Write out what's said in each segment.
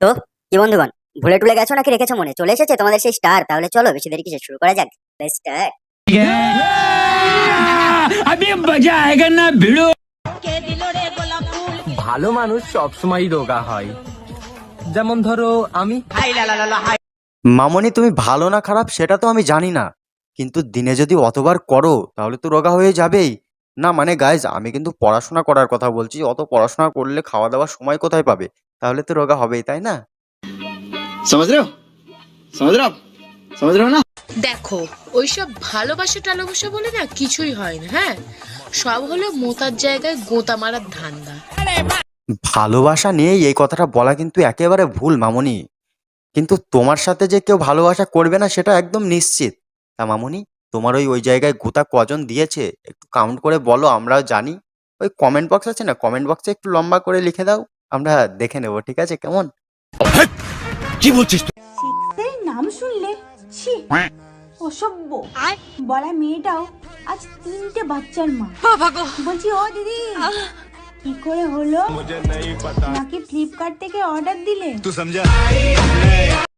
তো কি বন্ধুগণ ভুলে টুলে গেছো নাকি রেখেছো মনে চলে এসেছে তোমাদের সেই স্টার তাহলে চলো বেশি দেরি কিসে শুরু করা যাক স্টার अभी मजा आएगा ना भिड़ो ভালো মানুষ সবসময়ই রোগা হয় যেমন ধরো আমি মামনি তুমি ভালো না খারাপ সেটা তো আমি জানি না কিন্তু দিনে যদি অতবার করো তাহলে তো রোগা হয়ে যাবেই না মানে গাইজ আমি কিন্তু পড়াশোনা করার কথা বলছি। অত পড়াশোনা করলে খাওয়া দাওয়ার সময় কোথায় পাবে? তাহলে তো রোগা হবেই তাই না? দেখো ওইসব ভালোবাসা টালোবাসা বলে না কিছুই হয় না হ্যাঁ? সব হলো মোতার জায়গায় গোতা মারার ধান্দা। ভালোবাসা নিয়ে এই কথাটা বলা কিন্তু একেবারে ভুল মামনি। কিন্তু তোমার সাথে যে কেউ ভালোবাসা করবে না সেটা একদম নিশ্চিত। তা মামনি তোমার ওই ওই জায়গায় গোতা কজন দিয়েছে? একটু কাউন্ট করে বলো আমরাও জানি। ওই কমেন্ট বক্স আছে না? কমেন্ট বক্সে একটু লম্বা করে লিখে দাও। আমরা দেখে নেব ঠিক আছে? কেমন? কি সিক্সের নাম শুনলে ছি অসভ্য। বলা মেয়েটাও আজ তিনটে বাচ্চার মা। বলছি ও দিদি কি করে হলো? নাকি ফ্লিপকার্ট থেকে অর্ডার দিলে?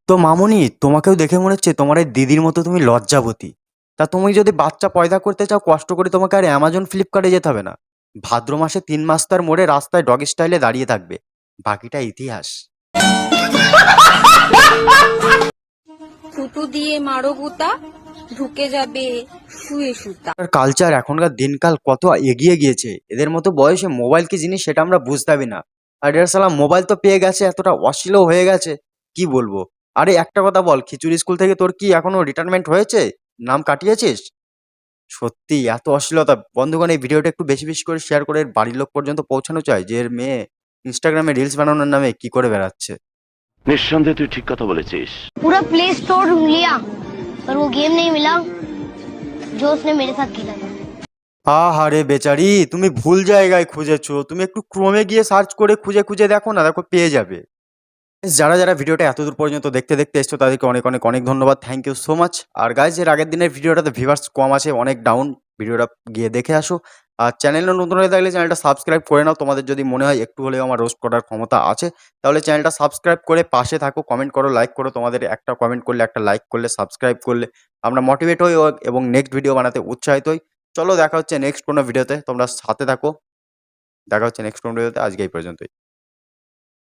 তো মামুনি তোমাকেও দেখে মনে হচ্ছে তোমার এই দিদির মতো তুমি লজ্জাবতী। তা তুমি যদি বাচ্চা পয়দা করতে চাও কষ্ট করে তোমাকে আর অ্যামাজন ফ্লিপকার্টে যেতে হবে না। ভাদ্র মাসে তিন মাস তার মোড়ে রাস্তায় ডগ স্টাইলে দাঁড়িয়ে থাকবে। বাকিটা ইতিহাস। থুতু দিয়ে মারো গুতা ঢুকে যাবে শুয়ে সুতা। কালচার এখনকার দিনকাল কত এগিয়ে গিয়েছে। এদের মতো বয়সে মোবাইল কি জিনিস সেটা আমরা বুঝতে পারি না। আর এর সালা মোবাইল তো পেয়ে গেছে এতটা অশ্লীলও হয়ে গেছে কি বলব? আরে একটা কথা বল খিচুড়ি স্কুল থেকে তোর কি এখনও রিটায়ারমেন্ট হয়েছে? নাম কাটিয়েছিস? সত্যি এত অশ্লীলতা। বন্ধুগণ এই ভিডিওটা একটু বেশি বেশি করে শেয়ার করে বাড়ির লোক পর্যন্ত পৌঁছানো চাই যে এর মেয়ে ইনস্টাগ্রামে রিলস বানানোর নামে কি করে বেড়াচ্ছে। নিঃসন্দেহে তুই ঠিক কথা বলেছিস। পুরো প্লে স্টোর লিয়া पर ও গেম নেই মিলা जो उसने मेरे साथ खेला था হা হা রে বেচারি তুমি ভুল জায়গায় খুঁজেছো। তুমি একটু ক্রোমে গিয়ে সার্চ করে খুঁজে খুঁজে দেখো না দেখো পেয়ে যাবে। যারা যারা ভিডিওটা এতদূর পর্যন্ত দেখতে দেখতে এসছো, তাদেরকে অনেক অনেক অনেক ধন্যবাদ। থ্যাংক ইউ সো মাচ আর গাইজ এর আগের দিনের ভিডিওটাতে ভিভার্স কম আছে, অনেক ডাউন ভিডিওটা গিয়ে দেখে আসো। আর চ্যানেলে নতুন হয়ে থাকলে চ্যানেলটা সাবস্ক্রাইব করে নাও। তোমাদের যদি মনে হয় একটু হলেও আমার রোস্ট করার ক্ষমতা আছে, তাহলে চ্যানেলটা সাবস্ক্রাইব করে পাশে থাকো। কমেন্ট করো লাইক করো। তোমাদের একটা কমেন্ট করলে, একটা লাইক করলে সাবস্ক্রাইব করলে আমরা মোটিভেট হই এবং নেক্সট ভিডিও বানাতে উৎসাহিত হই। চলো দেখা হচ্ছে নেক্সট কোনো ভিডিওতে তোমরা সাথে থাকো। দেখা হচ্ছে নেক্সট কোনো ভিডিওতে আজকে এই পর্যন্তই।